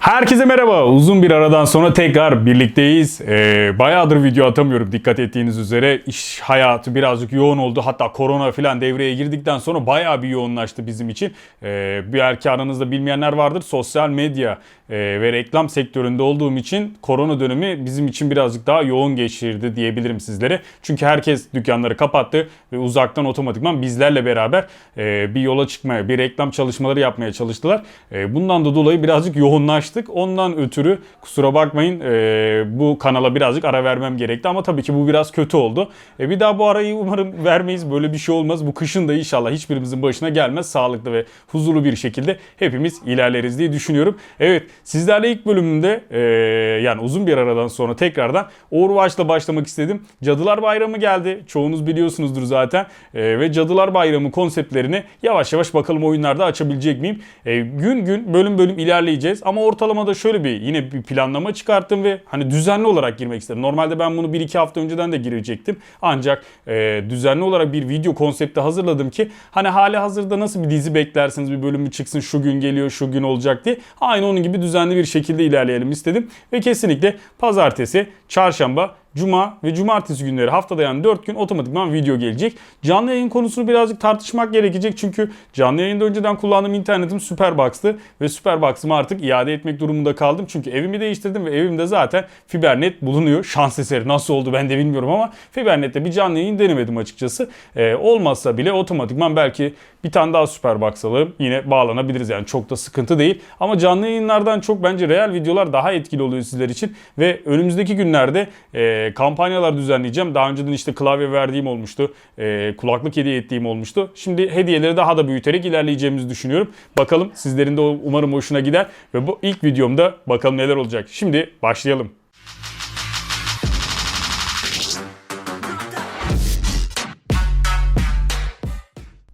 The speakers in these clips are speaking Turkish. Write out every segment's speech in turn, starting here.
Herkese merhaba. Uzun bir aradan sonra tekrar birlikteyiz. Ee, bayağıdır video atamıyorum dikkat ettiğiniz üzere. İş hayatı birazcık yoğun oldu. Hatta korona falan devreye girdikten sonra bayağı bir yoğunlaştı bizim için. Ee, belki aranızda bilmeyenler vardır. Sosyal medya ve reklam sektöründe olduğum için korona dönemi bizim için birazcık daha yoğun geçirdi diyebilirim sizlere. Çünkü herkes dükkanları kapattı ve uzaktan otomatikman bizlerle beraber e, bir yola çıkmaya, bir reklam çalışmaları yapmaya çalıştılar. E, bundan da dolayı birazcık yoğunlaştık. Ondan ötürü kusura bakmayın e, bu kanala birazcık ara vermem gerekti ama tabii ki bu biraz kötü oldu. Bir daha bu arayı umarım vermeyiz. Böyle bir şey olmaz. Bu kışın da inşallah hiçbirimizin başına gelmez. Sağlıklı ve huzurlu bir şekilde hepimiz ilerleriz diye düşünüyorum. Evet sizlerle ilk bölümünde e, yani uzun bir aradan sonra tekrardan Overwatch'la başlamak istedim. Cadılar Bayramı geldi. Çoğunuz biliyorsunuzdur zaten. E, ve Cadılar Bayramı konseptlerini yavaş yavaş bakalım oyunlarda açabilecek miyim? E, gün gün bölüm bölüm ilerleyeceğiz ama ortalamada şöyle bir yine bir planlama çıkarttım ve hani düzenli olarak girmek istedim. Normalde ben bunu 1-2 hafta önceden de girecektim. Ancak e, düzenli olarak bir video konsepti hazırladım ki hani hali hazırda nasıl bir dizi beklersiniz bir bölümü çıksın şu gün geliyor şu gün olacak diye. Aynı onun gibi düzenli bir şekilde ilerleyelim istedim. Ve kesinlikle pazartesi, çarşamba, Cuma ve cumartesi günleri haftada yani 4 gün otomatikman video gelecek. Canlı yayın konusunu birazcık tartışmak gerekecek çünkü canlı yayında önceden kullandığım internetim Superbox'tı ve Superbox'ımı artık iade etmek durumunda kaldım. Çünkü evimi değiştirdim ve evimde zaten Fibernet bulunuyor. Şans eseri nasıl oldu ben de bilmiyorum ama Fibernet'te bir canlı yayın denemedim açıkçası. Ee, olmazsa bile otomatikman belki bir tane daha Superbox alalım yine bağlanabiliriz yani çok da sıkıntı değil. Ama canlı yayınlardan çok bence real videolar daha etkili oluyor sizler için ve önümüzdeki günlerde e, kampanyalar düzenleyeceğim. Daha önceden işte klavye verdiğim olmuştu. E, kulaklık hediye ettiğim olmuştu. Şimdi hediyeleri daha da büyüterek ilerleyeceğimizi düşünüyorum. Bakalım sizlerin de umarım hoşuna gider. Ve bu ilk videomda bakalım neler olacak. Şimdi başlayalım.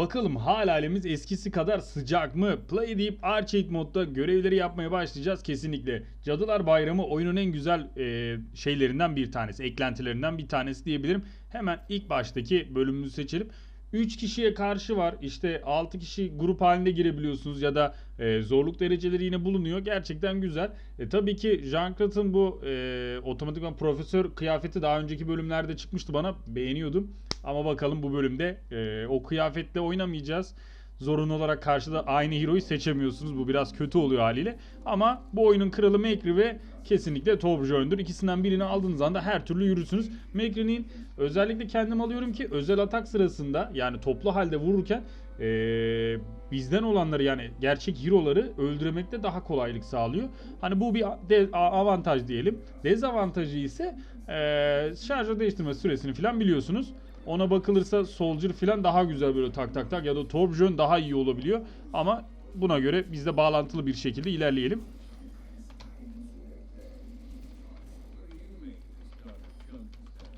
Bakalım halalemiz eskisi kadar sıcak mı? Play deyip Arcade modda görevleri yapmaya başlayacağız kesinlikle. Cadılar Bayramı oyunun en güzel e, şeylerinden bir tanesi, eklentilerinden bir tanesi diyebilirim. Hemen ilk baştaki bölümümüzü seçelim. 3 kişiye karşı var. İşte 6 kişi grup halinde girebiliyorsunuz ya da e, zorluk dereceleri yine bulunuyor. Gerçekten güzel. E, tabii ki Junkrat'ın bu e, otomatikman profesör kıyafeti daha önceki bölümlerde çıkmıştı bana. Beğeniyordum. Ama bakalım bu bölümde e, o kıyafetle oynamayacağız. Zorunlu olarak karşıda aynı hero'yu seçemiyorsunuz. Bu biraz kötü oluyor haliyle. Ama bu oyunun kralı Makri ve kesinlikle Tobjo'ndur. İkisinden birini aldığınız anda her türlü yürürsünüz. Makri'nin özellikle kendim alıyorum ki özel atak sırasında yani toplu halde vururken ee, bizden olanları yani gerçek hero'ları öldürmekte daha kolaylık sağlıyor. Hani bu bir avantaj diyelim. Dezavantajı ise ee, şarjı değiştirme süresini falan biliyorsunuz. Ona bakılırsa Soldier falan daha güzel böyle tak tak tak ya da Torbjörn daha iyi olabiliyor. Ama buna göre biz de bağlantılı bir şekilde ilerleyelim.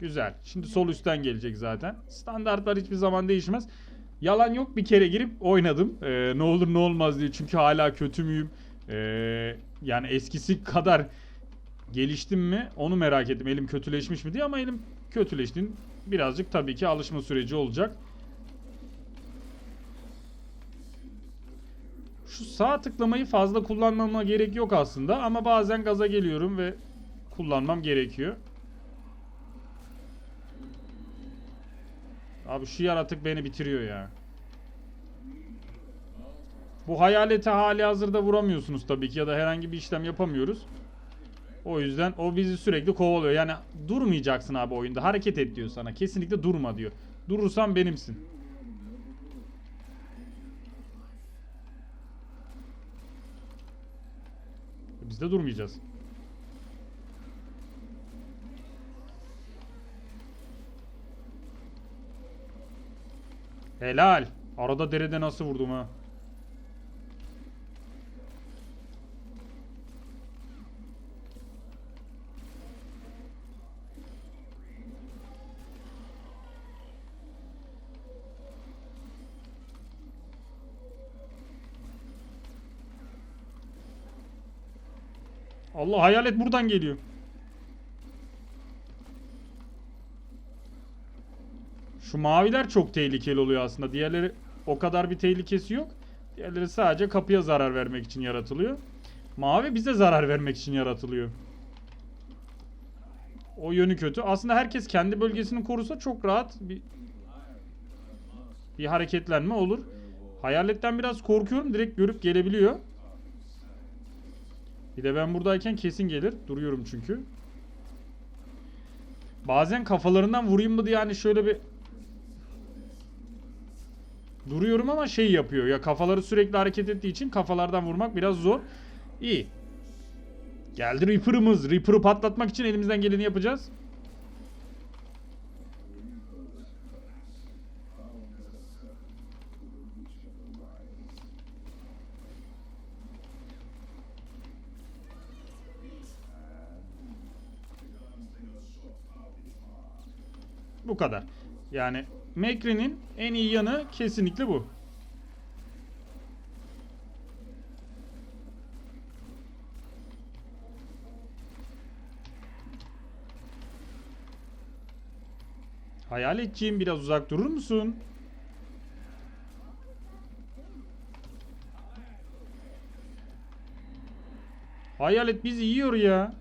Güzel. Şimdi sol üstten gelecek zaten. Standartlar hiçbir zaman değişmez. Yalan yok bir kere girip oynadım. Ee, ne olur ne olmaz diye. Çünkü hala kötü müyüm? Ee, yani eskisi kadar geliştim mi onu merak ettim. Elim kötüleşmiş mi diye ama elim kötüleştin. Birazcık tabii ki alışma süreci olacak. Şu sağ tıklamayı fazla kullanmama gerek yok aslında ama bazen gaza geliyorum ve kullanmam gerekiyor. Abi şu yaratık beni bitiriyor ya. Bu hayalete hali hazırda vuramıyorsunuz tabii ki ya da herhangi bir işlem yapamıyoruz. O yüzden o bizi sürekli kovalıyor. Yani durmayacaksın abi oyunda. Hareket et diyor sana. Kesinlikle durma diyor. Durursan benimsin. Biz de durmayacağız. Helal. Arada derede nasıl vurdum ha. Allah hayalet buradan geliyor. Şu maviler çok tehlikeli oluyor aslında. Diğerleri o kadar bir tehlikesi yok. Diğerleri sadece kapıya zarar vermek için yaratılıyor. Mavi bize zarar vermek için yaratılıyor. O yönü kötü. Aslında herkes kendi bölgesini korusa çok rahat bir bir hareketlenme olur. Hayaletten biraz korkuyorum. Direkt görüp gelebiliyor. Bir de ben buradayken kesin gelir. Duruyorum çünkü. Bazen kafalarından vurayım mı diye hani şöyle bir duruyorum ama şey yapıyor. Ya kafaları sürekli hareket ettiği için kafalardan vurmak biraz zor. İyi. Geldi Reaper'ımız. Reaper'ı patlatmak için elimizden geleni yapacağız. Bu kadar. Yani Mekri'nin en iyi yanı kesinlikle bu. Hayaletciğim biraz uzak durur musun? Hayalet bizi yiyor ya.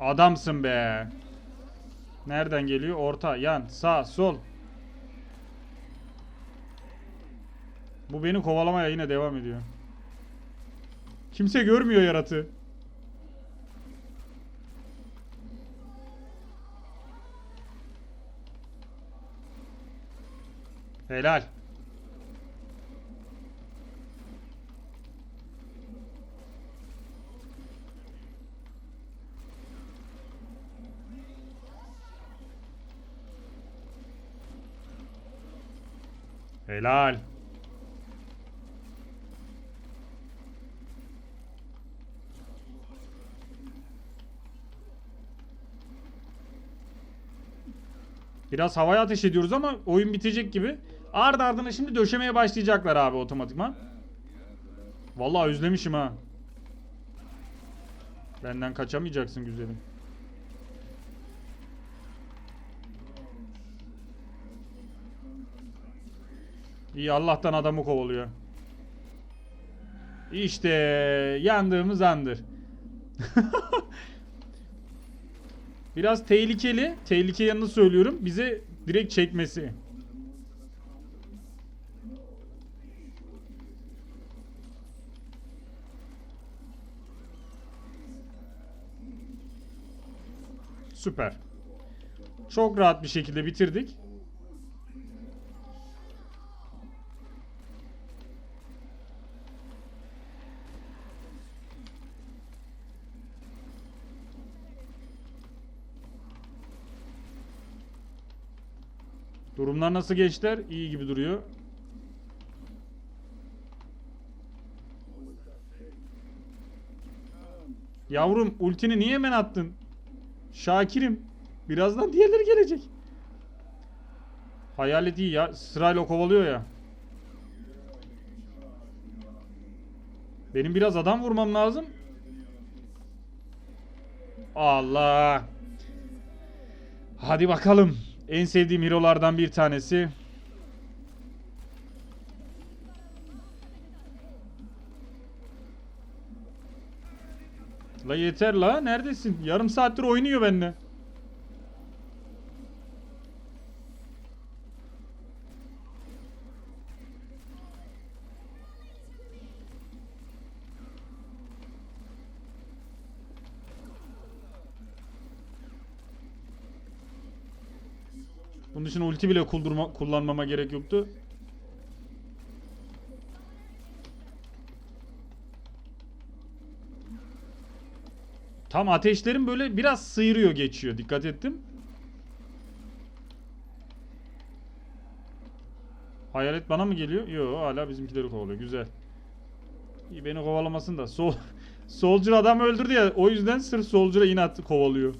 Adamsın be. Nereden geliyor? Orta, yan, sağ, sol. Bu beni kovalamaya yine devam ediyor. Kimse görmüyor yaratığı. Helal. Helal. Biraz havaya ateş ediyoruz ama oyun bitecek gibi. Ardı ardına şimdi döşemeye başlayacaklar abi otomatikman. Vallahi özlemişim ha. Benden kaçamayacaksın güzelim. İyi Allah'tan adamı kovalıyor. İşte yandığımız andır. Biraz tehlikeli. Tehlike yanını söylüyorum. Bize direkt çekmesi. Süper. Çok rahat bir şekilde bitirdik. Durumlar nasıl gençler? İyi gibi duruyor. Yavrum ultini niye hemen attın? Şakirim. Birazdan diğerleri gelecek. Hayalet iyi ya. Sırayla kovalıyor ya. Benim biraz adam vurmam lazım. Allah. Hadi bakalım. En sevdiğim hero'lardan bir tanesi. La yeter la. Neredesin? Yarım saattir oynuyor benimle. Bunun için ulti bile kuldurma, kullanmama gerek yoktu. Tam ateşlerim böyle biraz sıyırıyor geçiyor. Dikkat ettim. Hayalet bana mı geliyor? Yok hala bizimkileri kovalıyor. Güzel. İyi beni kovalamasın da. Sol Soldier adam öldürdü ya. O yüzden sırf Soldier'a inat kovalıyor.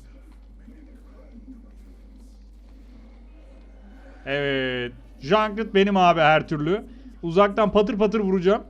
Evet. Junkrat benim abi her türlü. Uzaktan patır patır vuracağım.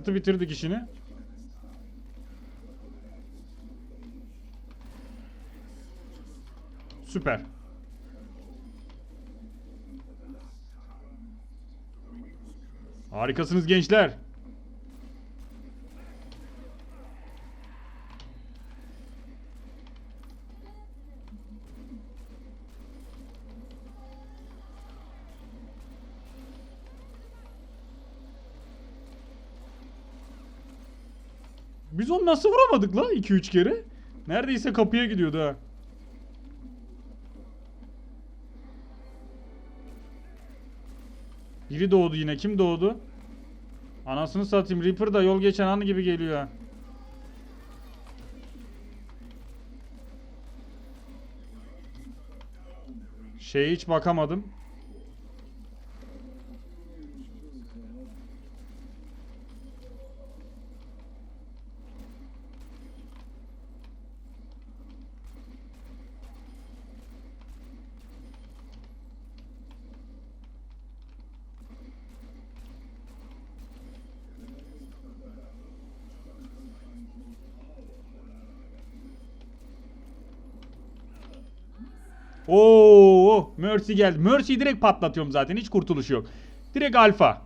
Junker'ı bitirdik işini. Süper. Harikasınız gençler. Biz onu nasıl vuramadık la 2-3 kere? Neredeyse kapıya gidiyordu ha. Biri doğdu yine. Kim doğdu? Anasını satayım. Reaper da yol geçen an gibi geliyor ha. Şeye hiç bakamadım. Oo, Mercy geldi. Mercy'yi direkt patlatıyorum zaten. Hiç kurtuluş yok. Direkt alfa.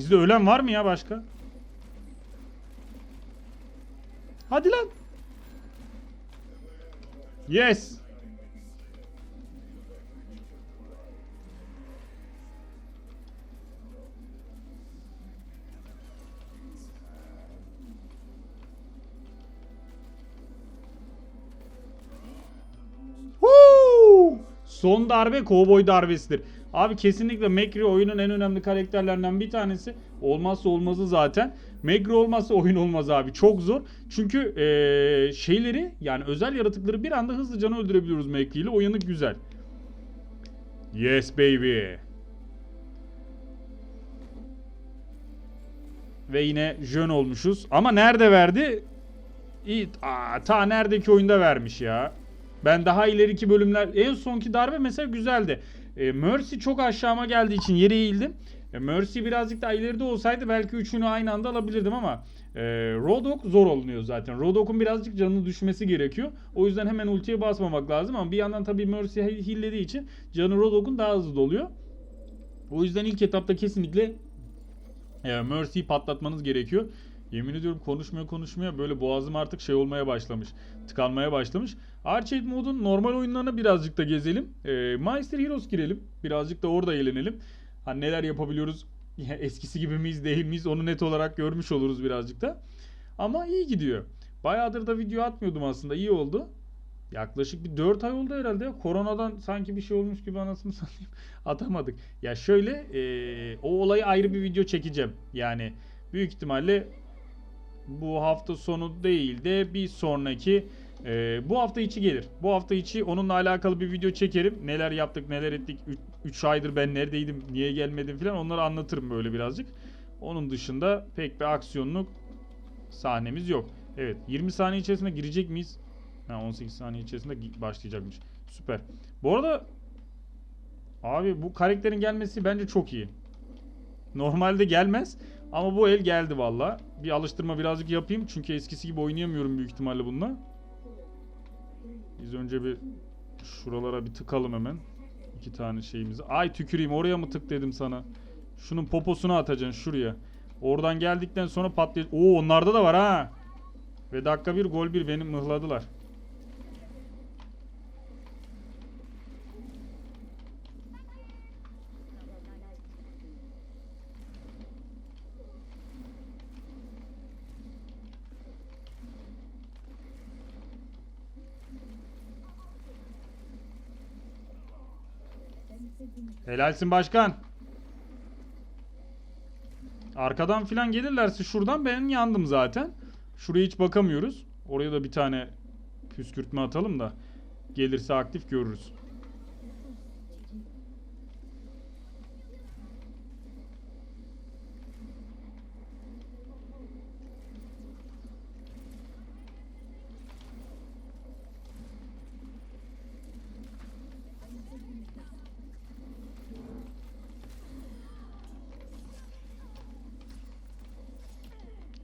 Bizde ölen var mı ya başka? Hadi lan. Yes. Son darbe kovboy darbesidir. Abi kesinlikle Mekri oyunun en önemli karakterlerinden bir tanesi. Olmazsa olmazı zaten. Mekri olmazsa oyun olmaz abi. Çok zor. Çünkü eee, şeyleri yani özel yaratıkları bir anda hızlıca öldürebiliyoruz Mekri ile. O yanı güzel. Yes baby. Ve yine jön olmuşuz. Ama nerede verdi? İyi, aa, ta neredeki oyunda vermiş ya. Ben daha ileriki bölümler en sonki darbe mesela güzeldi. E, Mercy çok aşağıma geldiği için yere eğildim. E, Mercy birazcık daha ileride olsaydı belki üçünü aynı anda alabilirdim ama e, Rodok zor olunuyor zaten. Rodok'un birazcık canını düşmesi gerekiyor. O yüzden hemen ultiye basmamak lazım ama bir yandan tabii Mercy hillediği için canı Rodok'un daha hızlı doluyor. O yüzden ilk etapta kesinlikle e, Mercy'yi patlatmanız gerekiyor. Yemin ediyorum konuşmaya konuşmaya böyle boğazım artık şey olmaya başlamış. Tıkanmaya başlamış. Arcade modun normal oyunlarına birazcık da gezelim. E, Monster Heroes girelim. Birazcık da orada eğlenelim. Hani neler yapabiliyoruz? Ya Eskisi gibi miyiz değil miyiz? Onu net olarak görmüş oluruz birazcık da. Ama iyi gidiyor. Bayağıdır da video atmıyordum aslında. İyi oldu. Yaklaşık bir 4 ay oldu herhalde. Koronadan sanki bir şey olmuş gibi anasını satayım. Atamadık. Ya şöyle e, o olayı ayrı bir video çekeceğim. Yani büyük ihtimalle bu hafta sonu değil de bir sonraki e, bu hafta içi gelir. Bu hafta içi onunla alakalı bir video çekerim. Neler yaptık, neler ettik. 3 aydır ben neredeydim, niye gelmedim falan onları anlatırım böyle birazcık. Onun dışında pek bir aksiyonluk sahnemiz yok. Evet 20 saniye içerisinde girecek miyiz? Ha, 18 saniye içerisinde başlayacakmış. Süper. Bu arada abi bu karakterin gelmesi bence çok iyi. Normalde gelmez ama bu el geldi valla. Bir alıştırma birazcık yapayım çünkü eskisi gibi oynayamıyorum büyük ihtimalle bununla. Biz önce bir şuralara bir tıkalım hemen. İki tane şeyimizi. Ay tüküreyim oraya mı tık dedim sana. Şunun poposunu atacaksın şuraya. Oradan geldikten sonra patlayacak. Oo onlarda da var ha. Ve dakika bir gol bir beni mıhladılar. Helalsin başkan. Arkadan filan gelirlerse şuradan ben yandım zaten. Şuraya hiç bakamıyoruz. Oraya da bir tane püskürtme atalım da gelirse aktif görürüz.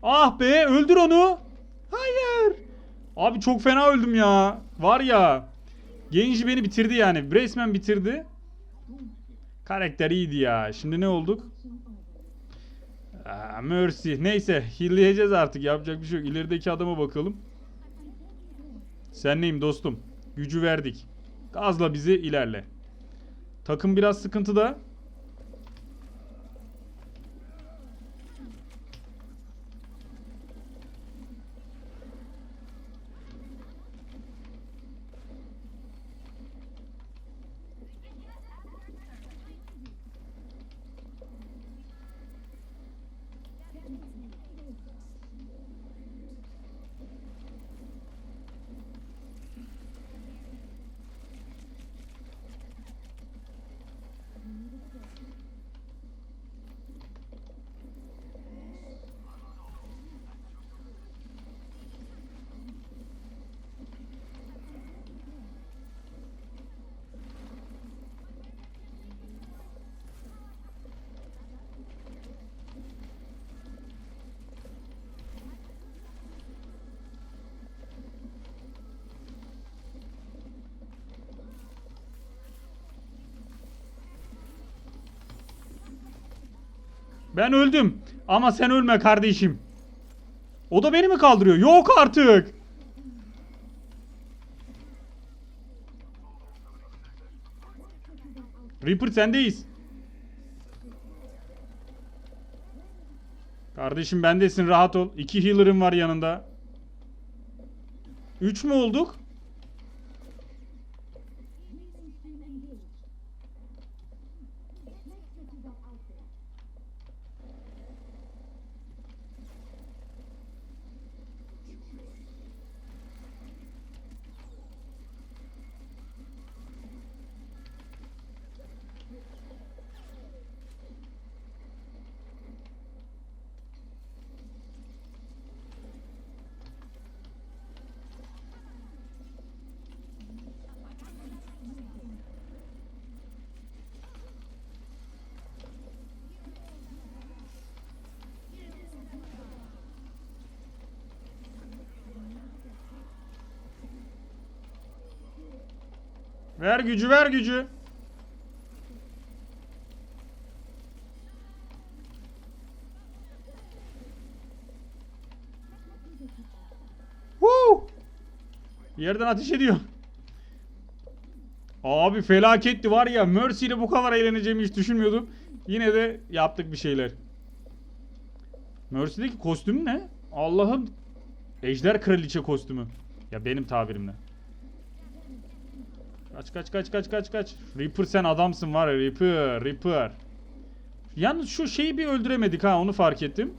Ah be öldür onu. Hayır. Abi çok fena öldüm ya. Var ya. Genji beni bitirdi yani. Resmen bitirdi. Karakter iyiydi ya. Şimdi ne olduk? Aa, Mercy. Neyse. Heal'leyeceğiz artık. Yapacak bir şey yok. İlerideki adama bakalım. Sen neyim dostum? Gücü verdik. Gazla bizi ilerle. Takım biraz sıkıntıda. Ben öldüm. Ama sen ölme kardeşim. O da beni mi kaldırıyor? Yok artık. Reaper sendeyiz. Kardeşim bendesin rahat ol. İki healer'ım var yanında. Üç mü olduk? Ver gücü ver gücü. Woo! Yerden ateş ediyor. Abi felaketti var ya. Mercy ile bu kadar eğleneceğimi hiç düşünmüyordum. Yine de yaptık bir şeyler. Mercy'deki kostüm ne? Allah'ım. Ejder kraliçe kostümü. Ya benim tabirimle. Kaç kaç kaç kaç kaç kaç. Reaper sen adamsın var ya Reaper Reaper. Yalnız şu şeyi bir öldüremedik ha onu fark ettim.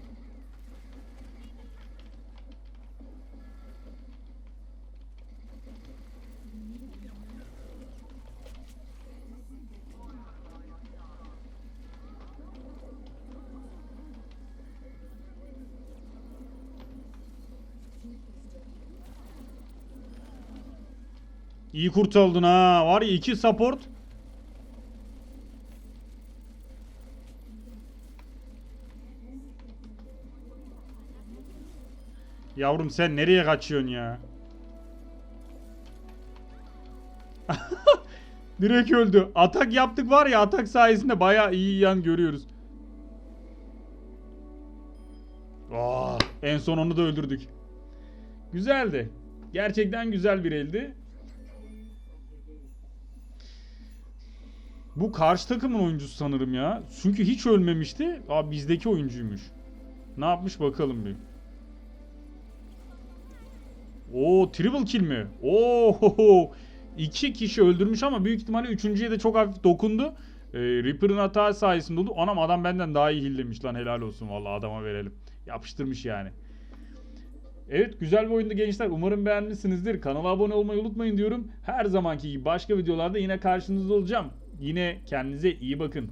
İyi kurtuldun ha. Var ya iki support. Yavrum sen nereye kaçıyorsun ya? Direkt öldü. Atak yaptık var ya atak sayesinde bayağı iyi yan görüyoruz. Oh, en son onu da öldürdük. Güzeldi. Gerçekten güzel bir eldi. Bu karşı takımın oyuncusu sanırım ya. Çünkü hiç ölmemişti. Aa bizdeki oyuncuymuş. Ne yapmış bakalım bir. Oo triple kill mi? Oo iki kişi öldürmüş ama büyük ihtimalle üçüncüye de çok hafif dokundu. Ee, Reaper'ın hata sayesinde oldu. Anam adam benden daha iyi hillemiş lan helal olsun vallahi adama verelim. Yapıştırmış yani. Evet güzel bir oyundu gençler. Umarım beğenmişsinizdir. Kanala abone olmayı unutmayın diyorum. Her zamanki gibi başka videolarda yine karşınızda olacağım. Yine kendinize iyi bakın.